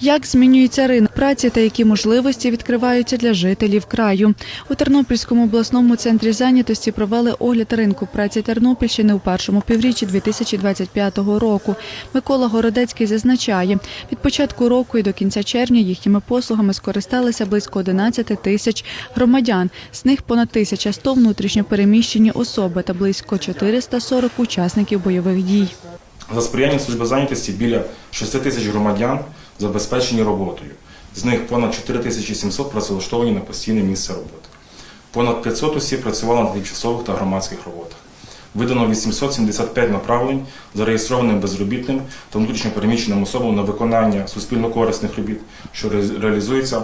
Як змінюється ринок праці та які можливості відкриваються для жителів краю? У Тернопільському обласному центрі зайнятості провели огляд ринку праці Тернопільщини у першому півріччі 2025 року. Микола Городецький зазначає, від початку року і до кінця червня їхніми послугами скористалися близько 11 тисяч громадян. З них понад 1100 внутрішньо переміщені особи та близько 440 учасників бойових дій. За сприяння служби зайнятості біля 6 тисяч громадян забезпечені роботою. З них понад 4700 працевлаштовані на постійне місце роботи. Понад 500 осіб працювали на тимчасових та громадських роботах. Видано 875 направлень зареєстрованим безробітним та внутрішньопереміщеним особам на виконання суспільно-корисних робіт, що реалізується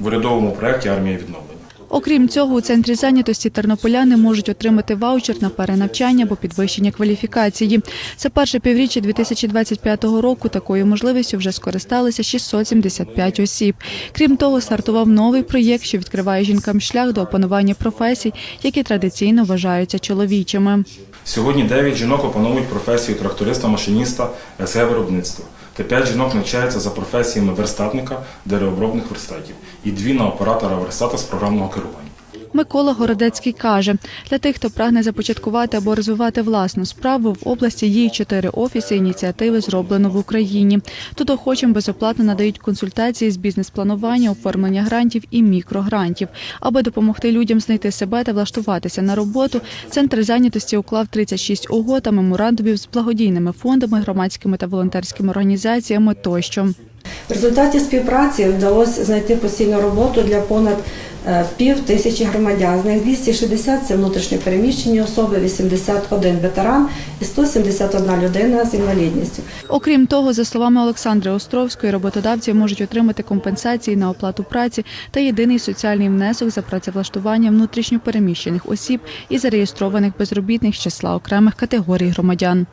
в урядовому проєкті Армія відновлення. Окрім цього, у центрі зайнятості тернополяни можуть отримати ваучер на перенавчання або підвищення кваліфікації. За перше півріччя 2025 року такою можливістю вже скористалися 675 осіб. Крім того, стартував новий проєкт, що відкриває жінкам шлях до опанування професій, які традиційно вважаються чоловічими. Сьогодні 9 жінок опановують професію тракториста-машиніста СГ виробництва. Та 5 жінок навчаються за професіями верстатника деревообробних верстатів і дві на оператора верстата з програмного керування. Микола Городецький каже, для тих, хто прагне започаткувати або розвивати власну справу, в області діють чотири офіси ініціативи зроблено в Україні. Тут охочим безоплатно надають консультації з бізнес-планування, оформлення грантів і мікрогрантів. Аби допомогти людям знайти себе та влаштуватися на роботу, центр зайнятості уклав 36 угод та меморандумів з благодійними фондами, громадськими та волонтерськими організаціями тощо. В результаті співпраці вдалося знайти постійну роботу для понад е, пів тисячі громадян. З них 260 – це внутрішньопереміщені особи, 81 ветеран і 171 людина з інвалідністю. Окрім того, за словами Олександри Островської, роботодавці можуть отримати компенсації на оплату праці та єдиний соціальний внесок за працевлаштування внутрішньо переміщених осіб і зареєстрованих безробітних з числа окремих категорій громадян.